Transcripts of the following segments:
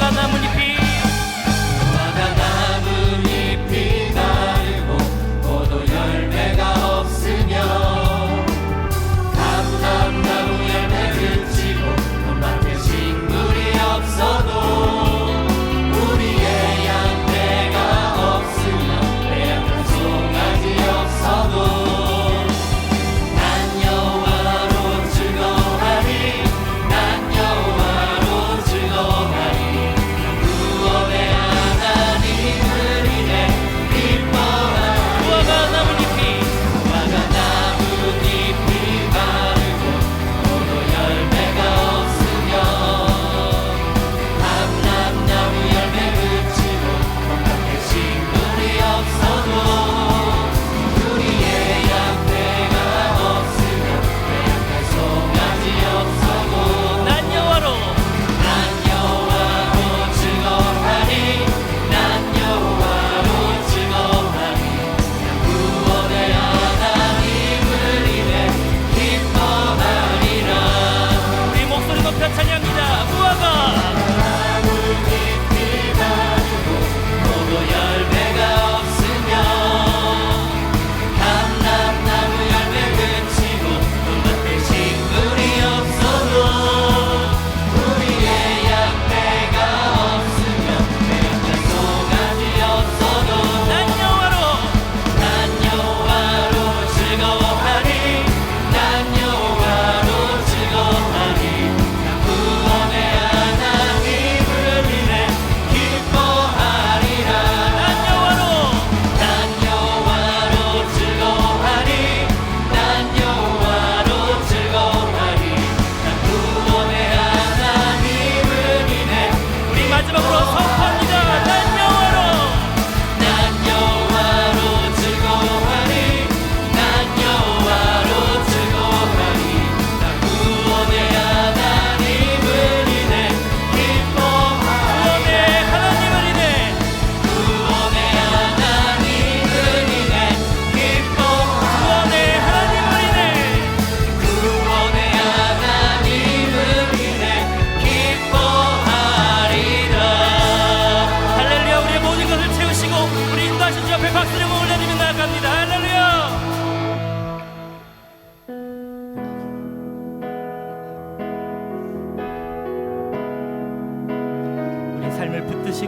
Baba, Muni,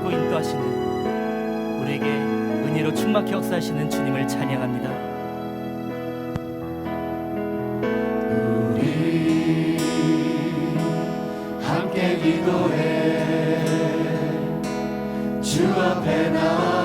부르시고 인도하시는 우리에게 은혜로 충만케 역사하시는 주님을 찬양합니다. 기도해 주 앞에 나와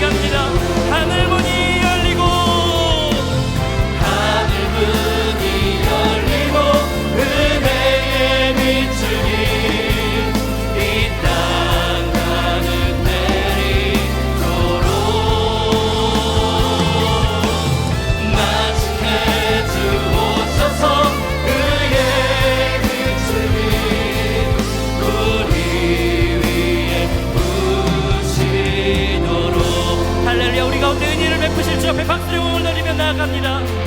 나갑니다. 하늘 문이 앞에 박수를 올려리며 나아갑니다.